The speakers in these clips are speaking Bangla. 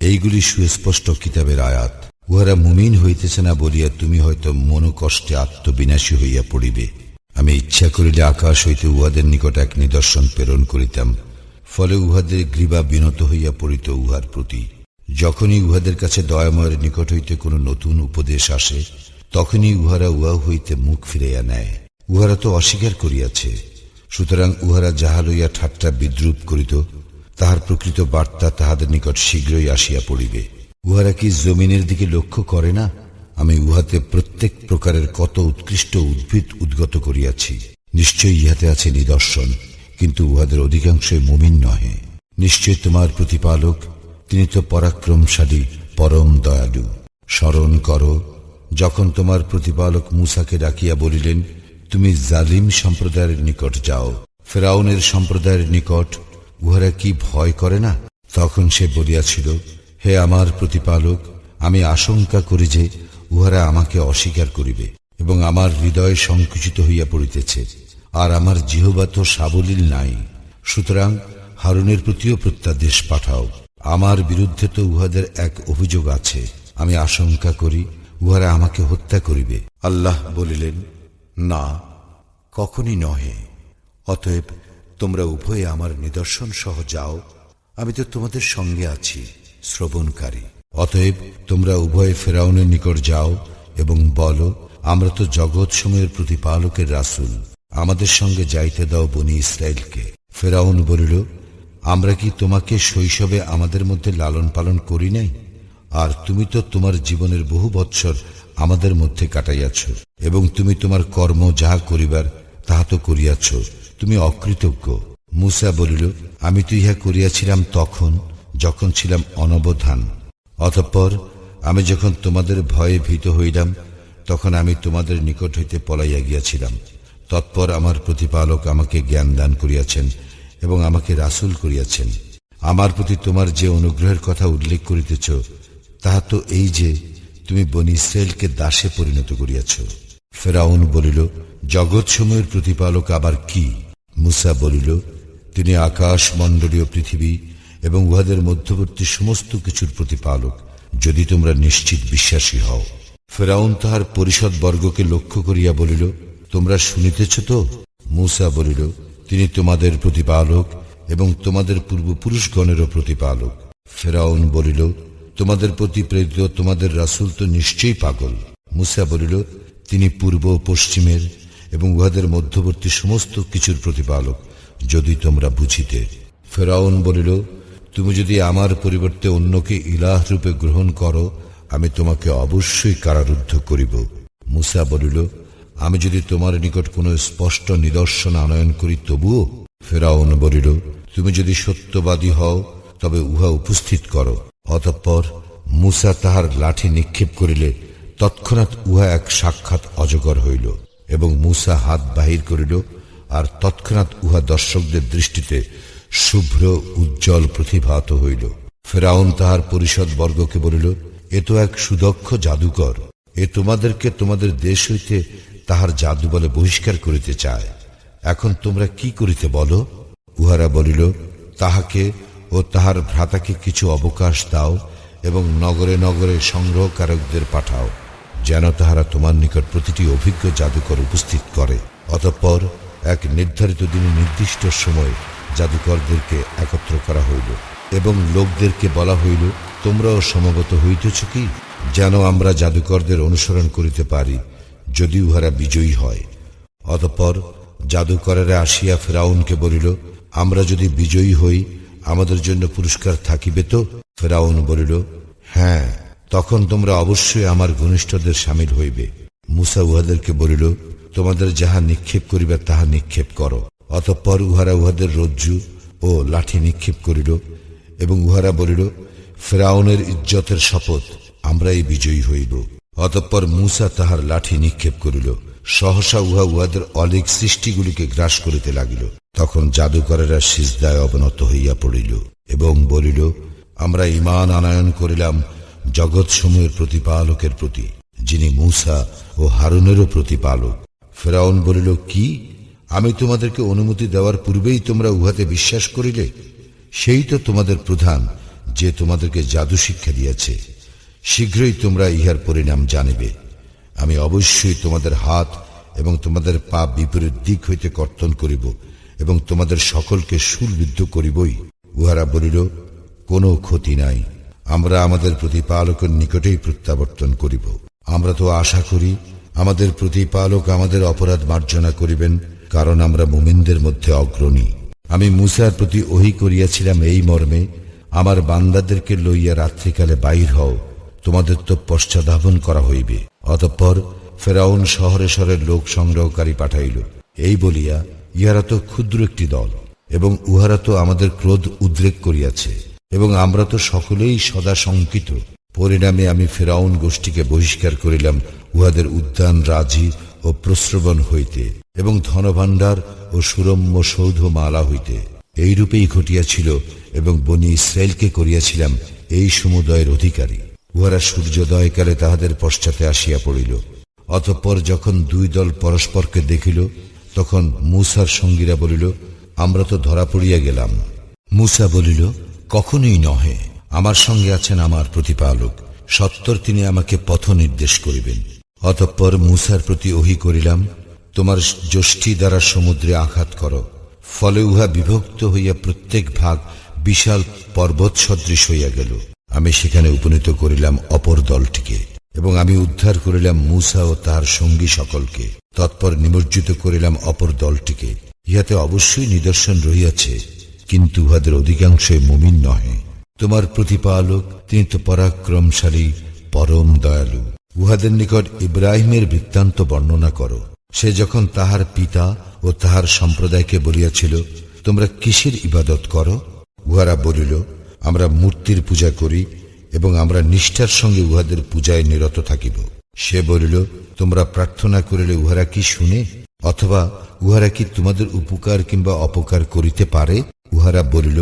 এইগুলি সুস্পষ্ট কিতাবের আয়াত। উহারা মুমিন হইতেছে না বলিয়া তুমি হয়তো মনোকষ্টে আত্মবিনাশী হইয়া পড়িবে। আমি ইচ্ছা করিলে আকাশ হইতে উহাদের নিকট এক নিদর্শন প্রেরণ করিতাম। ফলে উহাদের গ্রীবা বিনত হইয়া পড়িত উহার প্রতি। যখনই উহাদের কাছে দয়াময়ের নিকট হইতে কোনো নতুন উপদেশ আসে, তখনই উহারা উহা হইতে মুখ ফিরাইয়া নেয়। উহারা তো অস্বীকার করিয়াছে। সুতরাং উহারা যাহা লইয়া ঠাট্টা বিদ্রুপ করিত, তাহার প্রকৃত বার্তা তাহাদের নিকট শীঘ্রই আসিয়া পড়িবে। উহারা কি জমিনের দিকে লক্ষ্য করে না? আমি উহাতে প্রত্যেক প্রকারের কত উৎকৃষ্ট উদ্ভিদ উদ্গত করিয়াছি। নিশ্চয়ই ইহাতে আছে নিদর্শন, কিন্তু উহাদের অধিকাংশই মুমিন নহে। নিশ্চয় তোমার প্রতিপালক, তিনি তো পরাক্রমশালী, পরম দয়ালু। স্মরণ করো, যখন তোমার প্রতিপালক মুসাকে ডাকিয়া বলিলেন তুমি জালিম সম্প্রদায়ের নিকট যাও। ফেরাউনের সম্প্রদায়ের নিকট উহারা কি ভয় করে না? তখন সে বলিয়াছিল, হে আমার প্রতিপালক, আমি আশঙ্কা করি যে উহারা আমাকে অস্বীকার করিবে এবং আমার হৃদয় সংকুচিত হইয়া পড়িতেছে, আর আমার জিহবা তো সাবলীল নাই। সুতরাং হারুনের প্রতিও প্রত্যাদেশ পাঠাও। আমার বিরুদ্ধে তো উহাদের এক অভিযোগ আছে। আমি আশঙ্কা করি উহারা আমাকে হত্যা করিবে। আল্লাহ বলিলেন না, কখনই নহে। অতএব তোমরা উভয়ে আমার নিদর্শন সহ যাও, আমি তো তোমাদের সঙ্গে আছি, শ্রবণকারী। অতএব তোমরা উভয়ে ফেরাউনের নিকট যাও এবং বলো, আমরা তো জগৎ সময়ের প্রতিপালকের রাসুল, আমাদের সঙ্গে যাইতে দাও বনি ইসরায়েলকে ফেরাউন বলিল, আমরা কি তোমাকে শৈশবে আমাদের মধ্যে লালন পালন করি নাই? আর তুমি তো তোমার জীবনের বহু বৎসর আমাদের মধ্যে কাটাইয়াছ। এবং তুমি তোমার কর্ম যাহা করিবার, তাহা তো করিয়াছ। তুমি অকৃতজ্ঞ। মুসা বলিল, আমি তো ইহা করিয়াছিলাম তখন, যখন ছিলাম অনবধান। অতঃপর আমি যখন তোমাদের ভয়ে ভীত হইলাম, তখন আমি তোমাদের নিকট হইতে পলাইয়া গিয়াছিলাম। তৎপর আমার প্রতিপালক আমাকে জ্ঞান দান করিয়াছেন এবং আমাকে রাসুল করিয়াছেন। আমার প্রতি তোমার যে অনুগ্রহের কথা উল্লেখ করিতেছ, তাহা তো এই যে, তুমি বনি ইসরায়েলকে দাসে পরিণত করিয়াছ। ফেরাউন বলিল জগৎ সময়ের প্রতিপালক আবার কি? মুসা বলিল, তিনি আকাশ মণ্ডলীয় পৃথিবী এবং উহাদের মধ্যবর্তী সমস্ত কিছুর প্রতিপালক, যদি তোমরা নিশ্চিত বিশ্বাসী হও। ফেরাউন তাহার পরিষদ বর্গকে লক্ষ্য করিয়া বলিল, তোমরা শুনিতেছ তো? মুসা বলিল, তিনি তোমাদের প্রতিপালক এবং তোমাদের পূর্বপুরুষগণেরও প্রতিপালক। ফেরাউন বলিল, তোমাদের প্রতি প্রেরিত তোমাদের রাসুল তো নিশ্চয়ই পাগল। মুসা বলিল তিনি পূর্ব, পশ্চিমের এবং উহাদের মধ্যবর্তী সমস্ত কিছুর প্রতিপালক, যদি তোমরা বুঝিতে। ফেরাউন বলিল, তুমি যদি আমার পরিবর্তে অন্যকে ইলাহ রূপে গ্রহণ করো, আমি তোমাকে অবশ্যই কারারুদ্ধ করিব। মুসা বলিল, আমি যদি তোমার নিকট কোনো স্পষ্ট নিদর্শন আনয়ন করি, তবুও? ফেরাউন বলিল, তুমি যদি সত্যবাদী হও, তবে উহা উপস্থিত করো। অতঃপর মুসা তাহার লাঠি নিক্ষেপ করিলে তৎক্ষণাৎ উহা এক সাক্ষাৎ অজগর হইল এবং মুসা হাত বাহির করিল, আর তৎক্ষণাৎ উহা দর্শকদের দৃষ্টিতে শুভ্র, উজ্জ্বল প্রতিভাত হইল। ফেরাউন তাহার পরিষদ বর্গকে বলিল, এ তো এক সুদক্ষ জাদুকর। এ তোমাদেরকে তোমাদের দেশ হইতে তাহার জাদু বলে বহিষ্কার করিতে চায়। এখন তোমরা কি করিতে বলো? উহারা বলিল, তাহাকে ও তাহার ভ্রাতাকে কিছু অবকাশ দাও এবং নগরে নগরে সংগ্রহকারকদের পাঠাও। যেন তাহারা তোমার নিকট প্রতিটি অভিজ্ঞ জাদুকর উপস্থিত করে। অতঃপর এক নির্ধারিত দিনে নির্দিষ্ট সময় জাদুকরদেরকে একত্র করা হইল এবং লোকদেরকে বলা হইল, তোমরাও সমবেত হইতেছ কি? যেন আমরা জাদুকরদের অনুসরণ করিতে পারি, যদি উহারা বিজয়ী হয়। অতঃপর জাদুকরেরা আসিয়া ফেরাউনকে বলিল, আমরা যদি বিজয়ী হই, আমাদের জন্য পুরস্কার থাকিবে তো? ফেরাউন বলিল হ্যাঁ। তখন তোমরা অবশ্যই আমার ঘনিষ্ঠদের সামিল হইবে। মুসা উহাদেরকে বলিল, তোমাদের যাহা নিক্ষেপ করিবে তাহা নিক্ষেপ করো। অতঃপর উহারা উহাদের রজ্জু ও লাঠি নিক্ষেপ করিল এবং উহারা বলিল, ফেরাউনের ইজ্জতের শপথ, আমরাই বিজয়ী হইব। অতঃপর মুসা তাহার লাঠি নিক্ষেপ করিল। সহসা উহা উহাদের অলিক সৃষ্টিগুলিকে গ্রাস করিতে লাগিল। তখন জাদুকরেরা সিজদায় অবনত হইয়া পড়িল এবং বলিল, আমরা ইমান আনায়ন করিলাম জগৎ সমূহের প্রতিপালকের প্রতি, যিনি মূসা ও হারুনেরও প্রতিপালক। ফেরাউন বলিল, কি? আমি তোমাদেরকে অনুমতি দেওয়ার পূর্বেই তোমরা উহাতে বিশ্বাস করিলে? সেই তো তোমাদের প্রধান, যে তোমাদেরকে জাদু শিক্ষা দিয়েছে। শীঘ্রই তোমরা ইহার পরিণাম জানিবে। আমি অবশ্যই তোমাদের হাত এবং তোমাদের পা বিপরীত দিক হইতে কর্তন করিব এবং তোমাদের সকলকে সুলবিদ্ধ করিবই। উহারা বলিল, কোনো ক্ষতি নাই। আমরা আমাদের প্রতিপালকের নিকটেই প্রত্যাবর্তন করিব। আমরা তো আশা করি, আমাদের প্রতিপালক আমাদের অপরাধ মার্জনা করিবেন, কারণ আমরা মুমিনদের মধ্যে অগ্রণী। আমি মুসার প্রতি ওহি করিয়াছিলাম এই মর্মে, আমার বান্দাদেরকে লইয়া রাত্রিকালে বাইর হও, তোমাদের তো পশ্চাধাবন করা হইবে। অতঃপর ফেরাউন শহরে শহরের লোক সংগ্রহকারী পাঠাইল। এই বলিয়া, ইহারা তো ক্ষুদ্র একটি দল, এবং উহারা তো আমাদের ক্রোধ উদ্রেক করিয়াছে। এবং আমরা তো সকলেই সদা শঙ্কিত। পরিণামে আমি ফেরাউন গোষ্ঠীকে বহিষ্কার করিলাম, উহাদের উদ্যান রাজি ও প্রশ্রবণ হইতে এবং ধনভাণ্ডার ও সুরম্য সৌধ মালা হইতে। এইরূপেই ঘটিয়াছিল এবং বনি ইসরায়েলকে করিয়াছিলাম এই সমুদয়ের অধিকারী। উহারা সূর্যোদয়কালে তাহাদের পশ্চাতে আসিয়া পড়িল। অতঃপর যখন দুই দল পরস্পরকে দেখিল, তখন মুসার সঙ্গীরা বলিল, আমরা তো ধরা পড়িয়া গেলাম। মুসা বলিল কখনোই নহে। আমার সঙ্গে আছেন আমার প্রতিপালক। সত্তর তিনি আমাকে পথ নির্দেশ করিবেন। অতঃপর মুসার প্রতি ওহি করিলাম, তোমার যষ্টি দ্বারা সমুদ্রে আঘাত করো। ফলে উহা বিভক্ত হইয়া প্রত্যেক ভাগ বিশাল পর্বত সদৃশ হইয়া গেল। আমি সেখানে উপনীত করিলাম অপর দলটিকে এবং আমি উদ্ধার করিলাম মুসা ও তাহার সঙ্গী সকলকে। তৎপর নিমজ্জিত করিলাম অপর দলটিকে। ইহাতে অবশ্যই নিদর্শন রহিয়াছে। কিন্তু উহাদের অধিকাংশই মুমিন নহে। তোমার প্রতিপালক, তিনি তো পরাক্রমশালী, পরম দয়ালু। উহাদের নিকট ইব্রাহিমের বৃত্তান্ত বর্ণনা করো। সে যখন তাহার পিতা ও তাহার সম্প্রদায়কে বলিয়াছিল, তোমরা কিসের ইবাদত করো? উহারা বলিল, আমরা মূর্তির পূজা করি এবং আমরা নিষ্ঠার সঙ্গে উহাদের পূজায় নিরত থাকিব। সে বলিল, তোমরা প্রার্থনা করিলে উহারা কি শুনে? অথবা উহারা কি তোমাদের উপকার কিংবা অপকার করিতে পারে? উহারা বলিল,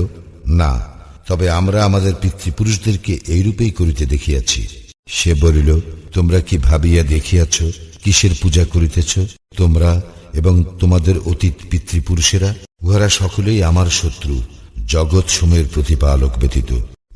না, তবে আমরা আমাদের পিতৃপুরুষদেরকে এইরূপেই করিতে দেখিয়াছি। সে বলিল, তোমরা কি ভাবিয়া দেখিয়াছ, কিসের পূজা করিতেছ? তোমরা এবং তোমাদের অতীত পিতৃপুরুষেরা, উহারা সকলেই আমার শত্রু জগৎ সময়ের প্রতিপালক ব্যতীত,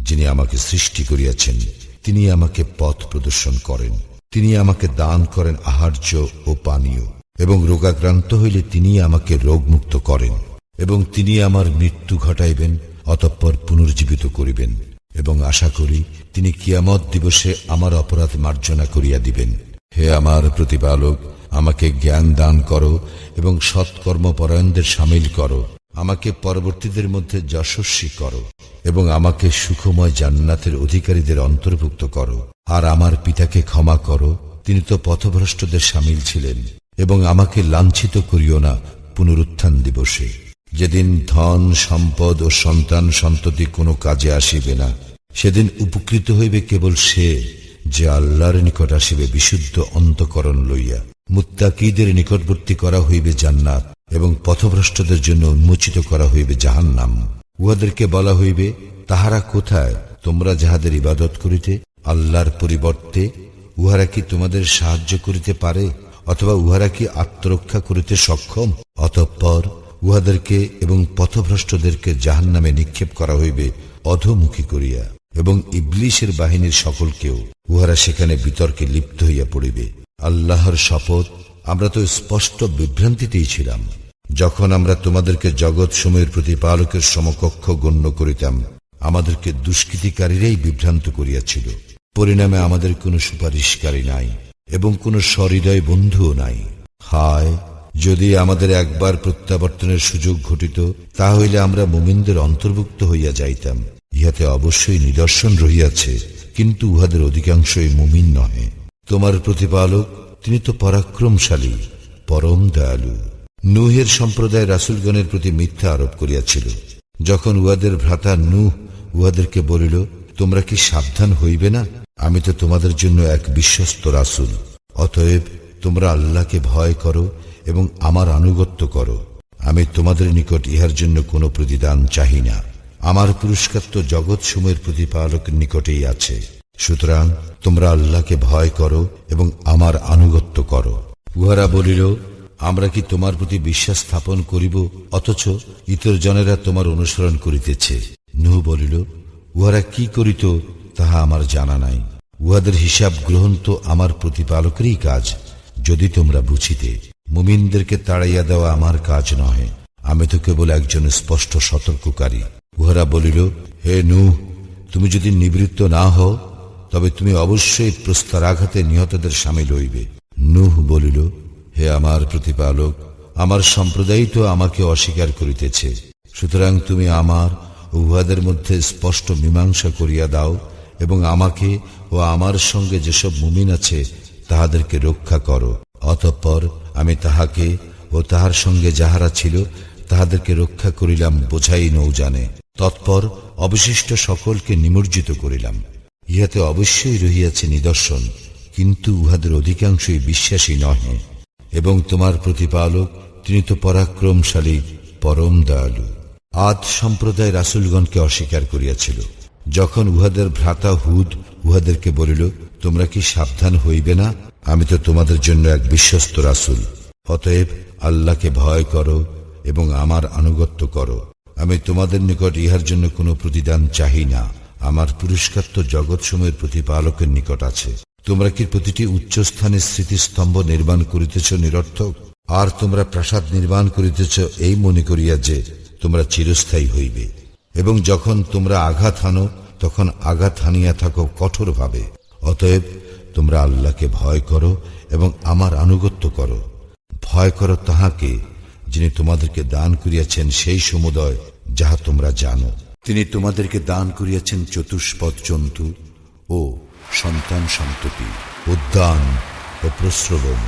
যিনি আমাকে সৃষ্টি করিয়াছেন। তিনি আমাকে পথ প্রদর্শন করেন। তিনি আমাকে দান করেন আহার্য ও পানীয়, এবং রোগাক্রান্ত হইলে তিনি আমাকে রোগমুক্ত করেন। এবং তিনি আমার মৃত্যু ঘটাইবেন, অতঃপর পুনর্জীবিত করিবেন, এবং আশা করি তিনি কিয়ামত দিবসে আমার অপরাধ মার্জনা করিয়া দিবেন। হে আমার প্রতিপালক, আমাকে জ্ঞান দান করো এবং সৎকর্মপরায়ণদের সামিল করো। আমাকে পরবর্তীদের মধ্যে যশস্বী করো এবং আমাকে সুখময় জান্নাতের অধিকারীদের অন্তর্ভুক্ত করো। আর আমার পিতাকে ক্ষমা করো, তিনি তো পথভ্রষ্টদের সামিল ছিলেন, এবং আমাকে লাঞ্ছিত করিও না পুনরুত্থান দিবসে। যেদিন ধন, সম্পদ ও সন্তান সন্ততি কোনো কাজে আসিবে না, সেদিন উপকৃত হইবে কেবল সে যে আল্লাহর নিকট আসিবে বিশুদ্ধ অন্তকরণ লইয়া। মুত্তাকিদের নিকটবর্তী করা হইবে জান্নাত এবং পথভ্রষ্টদের জন্য উন্মোচিত করা হইবে জাহান্নাম। উহাদেরকে বলা হইবে, তাহারা কোথায়? তোমরা যাহাদের ইবাদত করিতে, আল্লাহর পরিবর্তে উহারা কি তোমাদের সাহায্য করিতে পারে? অথবা উহারা কি আত্মরক্ষা করিতে সক্ষম? অতঃপর উহাদেরকে এবং পথভ্রষ্টদেরকে জাহান নামে নিক্ষেপ করা হইবে অধমুখী করিয়া, এবং ইবলিশের বাহিনীর সকলকেও উহারা সেখানে বিতর্কে লিপ্ত হইয়া পড়িবে। আল্লাহর শপথ, আমরা তো স্পষ্ট বিভ্রান্তিতেই ছিলাম। যখন আমরা তোমাদেরকে জগৎ সময়ের প্রতিপালকের সমকক্ষ গণ্য করিতাম, আমাদেরকে দুষ্কৃতিকারীরাই বিভ্রান্ত করিয়াছিল। পরিণামে আমাদের কোনো সুপারিশকারী নাই, এবং কোনো সহৃদয় বন্ধুও নাই। হায়! যদি আমাদের একবার প্রত্যাবর্তনের সুযোগ ঘটিত তা হইলে আমরা মুমিনদের অন্তর্ভুক্ত হইয়া যাইতাম। ইহাতে অবশ্যই নিদর্শন রহিয়াছে, কিন্তু উহাদের অধিকাংশই মুমিন নহে। তোমার প্রতিপালক, তিনি তো পরাক্রমশালী, পরম দয়ালু। নুহের সম্প্রদায় রাসুলগণের প্রতি মিথ্যা আরোপ করিয়াছিল। যখন উহাদের ভ্রাতা নুহ উহাদেরকে বলিল, তোমরা কি সাবধান হইবে না? আমি তো তোমাদের জন্য এক বিশ্বস্ত রাসুল। অতএব তোমরা আল্লাহকে ভয় করো এবং আমার আনুগত্য করো। আমি তোমাদের নিকট ইহার জন্য কোনো প্রতিদান চাহি না। আমার পুরস্কার তো জগৎ সময়ের প্রতিপালকের নিকটেই আছে। সুতরাং তোমরা আল্লাহকে ভয় করো এবং আমার আনুগত্য করো। উহারা বলিল, আমরা কি তোমার প্রতি বিশ্বাস স্থাপন করিব, অথচ ইতর জনেরা তোমার অনুসরণ করিতেছে? নুহ বলিল, উহারা কি করিত তাহা আমার জানা নাই। উহাদের হিসাব গ্রহণ তো আমার প্রতিপালকেরই কাজ, যদি তোমরা বুঝিতে। মুমিনদেরকে তাড়াইয়া দেওয়া আমার কাজ নহে। আমি তো কেবল একজন স্পষ্ট সতর্ককারী। উহারা বলিল, হে নু তুমি যদি নিবৃত্ত না হও, তবে তুমি অবশ্যই প্রস্তরাঘাতে নিহতদের সামিল হইবে। নুহ বলিল, হে আমার প্রতিপালক, আমার সম্প্রদায় তো আমাকে অস্বীকার করিতেছে। সুতরাং তুমি আমার উহাদের মধ্যে স্পষ্ট মীমাংসা করিয়া দাও এবং আমাকে ও আমার সঙ্গে যেসব মুমিন আছে, তাহাদেরকে রক্ষা করো। অতঃপর আমি তাহাকে ও তাহার সঙ্গে যাহারা ছিল, তাহাদেরকে রক্ষা করিলাম বোঝাই নৌজানে তৎপর অবশিষ্ট সকলকে নিমজ্জিত করিলাম। ইহাতে অবশ্যই রহিয়াছে নিদর্শন, কিন্তু উহাদের অধিকাংশই বিশ্বাসী নহে। এবং তোমার প্রতিপালক, তিনি তো পরাক্রমশালী, পরম দয়ালু। আদ সম্প্রদায় রাসুলগণকে অস্বীকার করিয়াছিল। যখন উহাদের ভ্রাতা হুদ উহাদেরকে বলিল তোমরা কি সাবধান হইবে না? আমি তো তোমাদের জন্য এক বিশ্বস্ত রাসুল। অতএব আল্লাহকে ভয় করো এবং আমার আনুগত্য করো। আমি তোমাদের নিকট ইহার জন্য কোনো প্রতিদান চাহি না। আমার পুরস্কার তো জগৎসমূহের প্রতিপালকের নিকট আছে। তোমরা কি প্রতিটি উচ্চস্থানে স্মৃতিস্তম্ভ নির্মাণ করিতেছ নিরর্থক? আর তোমরা প্রাসাদ নির্মাণ করিতেছ এই মনে করিয়া যে তোমরা চিরস্থায়ী হইবে। এবং যখন তোমরা আঘাত হানো, তখন আঘাত হানিয়া থাকো কঠোরভাবে। অতএব তোমরা আল্লাহকে ভয় করো এবং আমার আনুগত্য করো। ভয় করো তাহাকে যিনি তোমাদেরকে দান করিয়াছেন সেই সমুদয় যাহা তোমরা জানো। তিনি তোমাদেরকে দান করিয়াছেন চতুষ্পদ জন্তু ও সন্তান সন্ততি, উদ্যান ও প্রশ্রবণ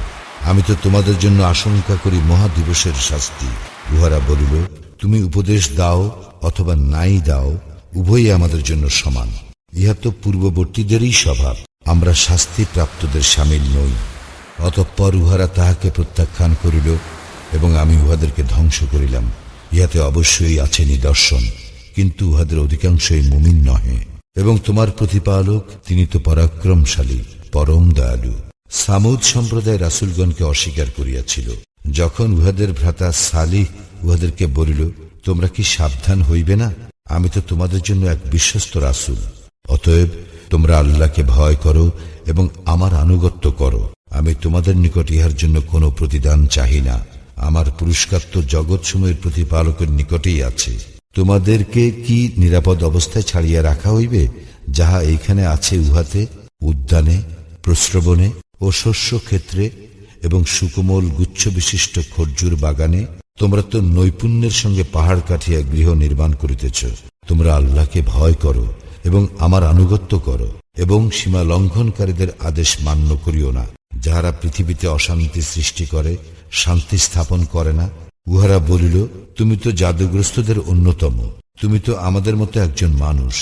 আমি তো তোমাদের জন্য আশঙ্কা করি মহাদিবসের শাস্তি। উহারা বলিল, তুমি উপদেশ দাও অথবা নাই দাও, উভয়ই আমাদের জন্য সমান। ইহা তো পূর্ববর্তীদেরই স্বভাব। আমরা শাস্তি প্রাপ্তদের সামিল নই। অতঃপর উহারা তাহাকে প্রত্যাখ্যান করিল এবং আমি উহাদেরকে ধ্বংস করিলাম। ইহাতে অবশ্যই আছে নিদর্শন, কিন্তু উহাদের অধিকাংশই মুমিন নহে। এবং তোমার প্রতিপালক, তিনি তো পরাক্রমশালী, পরম দয়ালু। সামুদ সম্প্রদায় রাসুলগণকে অস্বীকার করিয়াছিল। যখন উহাদের ভ্রাতা সালিহ উহাদেরকে বলিল, তোমরা কি সাবধান হইবে না? আমি তো তোমাদের জন্য এক বিশ্বস্ত রাসুল। অতএব তোমরা আল্লাহকে ভয় করো এবং আমার আনুগত্য করো। আমি তোমাদের নিকট ইহার জন্য কোনো প্রতিদান চাহি না। আমার পুরস্কার তো জগৎসমূহের প্রতিপালকের নিকটেই আছে। তোমাদেরকে কি নিরাপদ অবস্থায় ছাড়িয়া রাখা হইবে, যাহা এইখানে আছে উহাতে? উদ্যানে প্রশ্রবণে ও শস্য ক্ষেত্রে এবং সুকোমল গুচ্ছ বিশিষ্ট খরজুর বাগানে তোমরা তো নৈপুণ্যের সঙ্গে পাহাড় কাঠিয়া গৃহ নির্মাণ করিতেছ। তোমরা আল্লাহকে ভয় করো এবং আমার আনুগত্য করো, এবং সীমা লঙ্ঘনকারীদের আদেশ মান্য করিও না। যাহারা পৃথিবীতে অশান্তি সৃষ্টি করে, শান্তি স্থাপন করে না, উহারা বলিল, তুমি তো জাদুগ্রস্তদের অন্যতম। তুমি তো আমাদের মতো একজন মানুষ।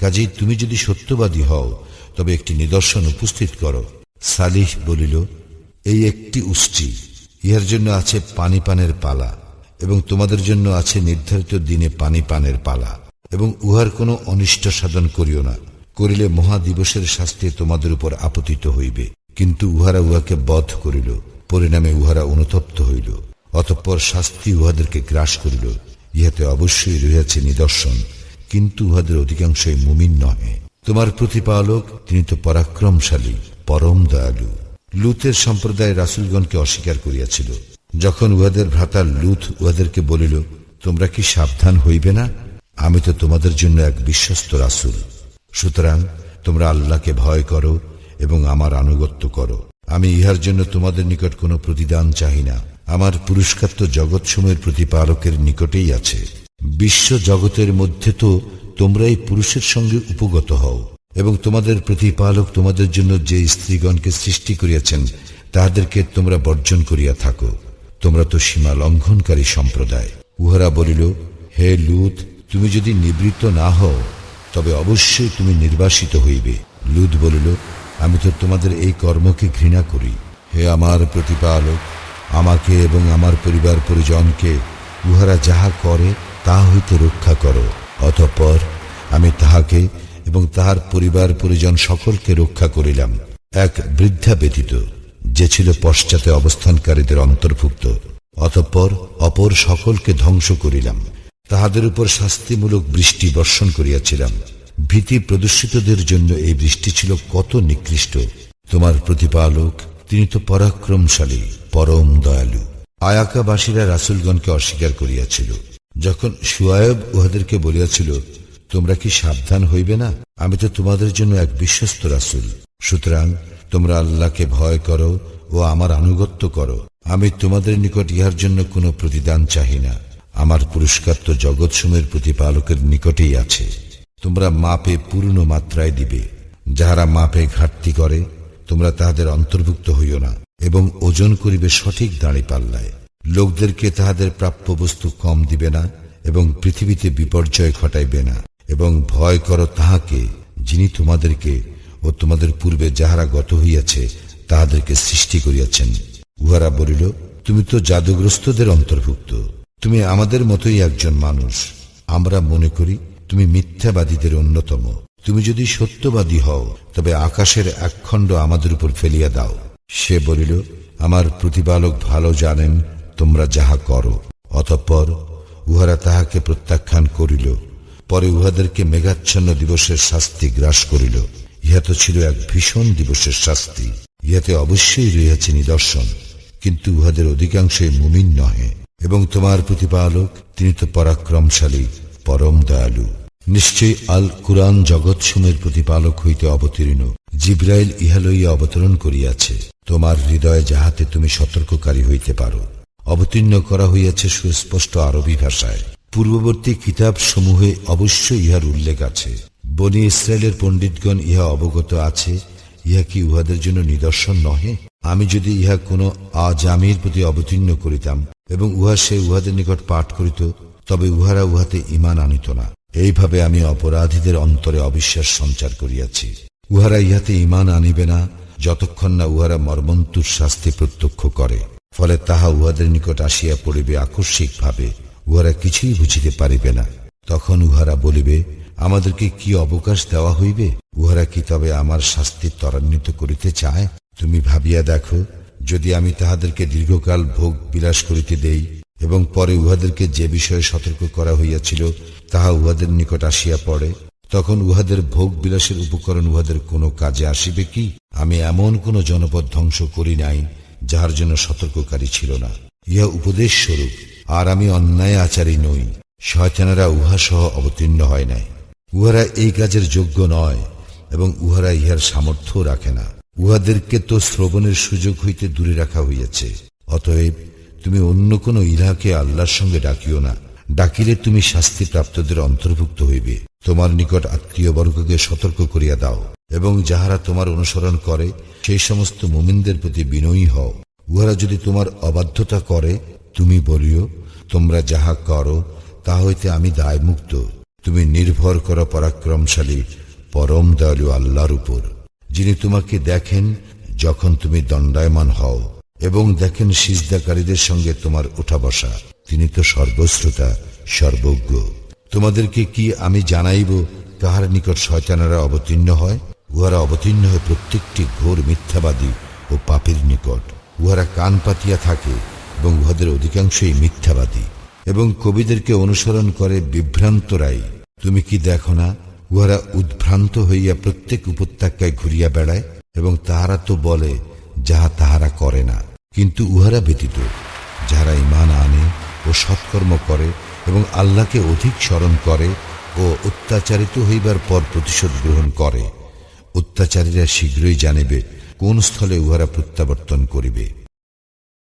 কাজেই তুমি যদি সত্যবাদী হও, তবে একটি নিদর্শন উপস্থিত করো। সালিহ বলিল, এই একটি উষ্টি। ইহার জন্য আছে পানি পানের পালা, এবং তোমাদের জন্য আছে নির্ধারিত দিনে পানি পানের পালা। এবং উহার কোনো অনিষ্ট সাধন করিও না। করিলে মহাদিবসের শাস্তি তোমাদের উপর আপতিত হইবে। কিন্তু উহারা উহাকে বধ করিল, পরিণামে উহারা অনুতপ্ত হইল। অতঃপর শাস্তি উহাদেরকে গ্রাস করিল, ইহাতে অবশ্যই রহিয়াছে নিদর্শন, কিন্তু উহাদের অধিকাংশই মুমিন নহে। তোমার প্রতিপালক, তিনি তো পরাক্রমশালী, পরম দয়ালু। লুতের সম্প্রদায় রাসুলগণকে অস্বীকার করিয়াছিল। যখন উহাদের ভ্রাতা লুথ উহাদেরকে বলিল, তোমরা কি সাবধান হইবে না? আমি তো তোমাদের জন্য এক বিশ্বস্ত রাসুল। সুতরাং তোমরা আল্লাহকে ভয় করো এবং আমার আনুগত্য করো। আমি ইহার জন্য তোমাদের নিকট কোনো প্রতিদান চাহি না। আমার পুরস্কার তো জগৎসমূহের প্রতিপালকের নিকটেই আছে। বিশ্ব জগতের মধ্যে তো তোমরাই পুরুষের সঙ্গে উপগত হও। এবং তোমাদের প্রতিপালক তোমাদের জন্য যে স্ত্রীগণকে সৃষ্টি করিয়াছেন, তাহাদেরকে তোমরা বর্জন করিয়া থাকো। তোমরা তো সীমা লঙ্ঘনকারী সম্প্রদায়। উহারা বলিল, হে লুত তুমি যদি নিবৃত্ত না হও, তবে অবশ্যই তুমি নির্বাসিত হইবে। লুদ বলিল, আমি তো তোমাদের এই কর্মকে ঘৃণা করি। হে আমার প্রতিপালক, আমাকে এবং আমার পরিবার পরিজনকে উহারা যাহা করে তাহা হইতে রক্ষা করো। অতঃপর আমি তাহাকে এবং তাহার পরিবার পরিজন সকলকে রক্ষা করিলাম। এক বৃদ্ধা ব্যতীত, যে ছিল পশ্চাতে অবস্থানকারীদের অন্তর্ভুক্ত। অতঃপর অপর সকলকে ধ্বংস করিলাম। তাহাদের উপর শাস্তিমূলক বৃষ্টি বর্ষণ করিয়াছিলাম। ভীতি প্রদর্শিতদের জন্য এই বৃষ্টি ছিল কত নিকৃষ্ট। তোমার প্রতিপালক, তিনি তো পরাক্রমশালী, পরম দয়ালু। আয়াকাবাসীরা রাসুলগণকে অস্বীকার করিয়াছিল। যখন সুয়ায়ব উহাদেরকে বলিয়াছিল, তোমরা কি সাবধান হইবে না? আমি তো তোমাদের জন্য এক বিশ্বস্ত রাসুল। সুতরাং তোমরা আল্লাহকে ভয় করো ও আমার আনুগত্য করো। আমি তোমাদের নিকট ইহার জন্য কোনো প্রতিদান চাহি না। আমার পুরস্কার তো জগৎসমের প্রতিপালকের নিকটেই আছে। তোমরা মাপে পূর্ণ মাত্রায় দিবে। যাহারা মাপে ঘাটতি করে, তোমরা তাহাদের অন্তর্ভুক্ত হইও না এবং ওজন করিবে সঠিক দাঁড়ি পাল্লায়। লোকদেরকে তাহাদের প্রাপ্য বস্তু কম দিবে না এবং পৃথিবীতে বিপর্যয় ঘটাইবে না এবং ভয় করো তাহাকে, যিনি তোমাদেরকে ও তোমাদের পূর্বে যাহারা গত হইয়াছে, তাহাদেরকে সৃষ্টি করিয়াছেন। উহারা বলিল, তুমি তো জাদুগ্রস্তদের অন্তর্ভুক্ত। তুমি আমাদের মতোই একজন মানুষ। আমরা মনে করি তুমি মিথ্যাবাদীদের অন্যতম। তুমি যদি সত্যবাদী হও, তবে আকাশের একখণ্ড আমাদের উপর ফেলিয়া দাও। সে বলিল, আমার প্রতিপালক ভালো জানেন, তোমরা যাহা করো। অতঃপর উহারা তাহাকে প্রত্যাখ্যান করিল। পরে উহাদেরকে মেঘাচ্ছন্ন দিবসের শাস্তি গ্রাস করিল। ইহা তো ছিল এক ভীষণ দিবসের শাস্তি। ইহাতে অবশ্যই রইয়াছে নিদর্শন, কিন্তু উহাদের অধিকাংশই মুমিন নহে। এবং তোমার প্রতিপালক, তিনি তো পরাক্রমশালী, পরম দয়ালু। নিশ্চয়ই আল কুরআন জগৎসমের প্রতিপালক হইতে অবতীর্ণ। জিব্রাইল ইহা লইয়া অবতরণ করিয়াছে। তোমার হৃদয়ে যাহাতে তুমি সতর্ককারী হইতে পারো। অবতীর্ণ করা হইয়াছে সুস্পষ্ট আরবি ভাষায়। পূর্ববর্তী কিতাব সমূহে অবশ্যই ইহার উল্লেখ আছে। বনি ইসরায়েলের পণ্ডিতগণ ইহা অবগত আছে, ইহা কি উহাদের জন্য নিদর্শন নহে? আমি যদি ইহা কোনো আজামির প্রতি অবতীর্ণ করিতাম এবং উহা সে উহাদের নিকট পাঠ করিত, তবে উহারা উহাতে ইমান আনিত না। এইভাবে আমি অপরাধীদের অন্তরে অবিশ্বাস সঞ্চার করিয়াছি। উহারা ইহাতে ইমান আনিবে না, যতক্ষণ না উহারা মর্মন্তুর শাস্তি প্রত্যক্ষ করে। ফলে তাহা উহাদের নিকট আসিয়া পড়িবে আকস্মিকভাবে, উহারা কিছুই বুঝিতে পারিবে না। তখন উহারা বলিবে, আমাদেরকে কি অবকাশ দেওয়া হইবে? উহারা কি তবে আমার শাস্তি ত্বরান্বিত করিতে চায়? তুমি ভাবিয়া দেখো যদি আমি তাহাদেরকে দীর্ঘকাল ভোগ বিলাস করিতে দেই এবং পরে উহাদেরকে যে বিষয়ে সতর্ক করা হইয়াছিল, তাহা উহাদের নিকট আসিয়া পড়ে, তখন উহাদের ভোগ বিলাসের উপকরণ উহাদের কোনো কাজে আসিবে কি? আমি এমন কোন জনপদ ধ্বংস করি নাই, যাহার জন্য সতর্ককারী ছিল না। ইহা উপদেশ স্বরূপ, আর আমি অন্যায় আচারী নই, শয়তানেরা উহা সহ অবতীর্ণ হয় নাই। উহারা এই কাজের যোগ্য নয়, এবং উহারা ইহার সামর্থ্য রাখে না। উহাদেরকে তো শ্রবণের সুযোগ হইতে দূরে রাখা হইয়াছে। অতএব তুমি অন্য কোন ইলাকে আল্লাহর সঙ্গে ডাকিও না। ডাকিলে তুমি শাস্তিপ্রাপ্তদের অন্তর্ভুক্ত হইবে। তোমার নিকট আত্মীয় বর্গকে সতর্ক করিয়া দাও, এবং যাহারা তোমার অনুসরণ করে, সেই সমস্ত মুমিনদের প্রতি বিনয়ী হও। উহারা যদি তোমার অবাধ্যতা করে, তুমি বলিও, তোমরা যাহা করো, তা হইতে আমি দায়মুক্ত। তুমি নির্ভর করো পরাক্রমশালী, পরম দয়ালু আল্লাহর উপর। যিনি তোমাকে দেখেন যখন তুমি দণ্ডায়মান হও এবং দেখেন সিজদাকারীদের সঙ্গে তোমার ওঠা বসা। তিনি তো সর্বশ্রোতা, সর্বজ্ঞ। তোমাদেরকে কি আমি জানাইব তাহার নিকট শয়তানেরা অবতীর্ণ হয়? উহারা অবতীর্ণ হয় প্রত্যেকটি ঘোর মিথ্যাবাদী ও পাপের নিকট। উহারা কান পাতিয়া থাকে এবং উহাদের অধিকাংশই মিথ্যাবাদী। এবং কবিদেরকে অনুসরণ করে বিভ্রান্তরাই। তুমি কি দেখো না? উহারা উদ্ভ্রান্ত হইয়া প্রত্যেক উপত্যকায় ঘুরিয়া বেড়ায় এবং তাহারা তো বলে, যাহা তাহারা করে না। কিন্তু উহারা ব্যতীত, যাহারা ইমান আনে ও সৎকর্ম করে এবং আল্লাহকে অধিক স্মরণ করে ও অত্যাচারিত হইবার পর প্রতিশোধ গ্রহণ করে, অত্যাচারীরা শীঘ্রই জানিবে, কোন স্থলে উহারা প্রত্যাবর্তন করিবে।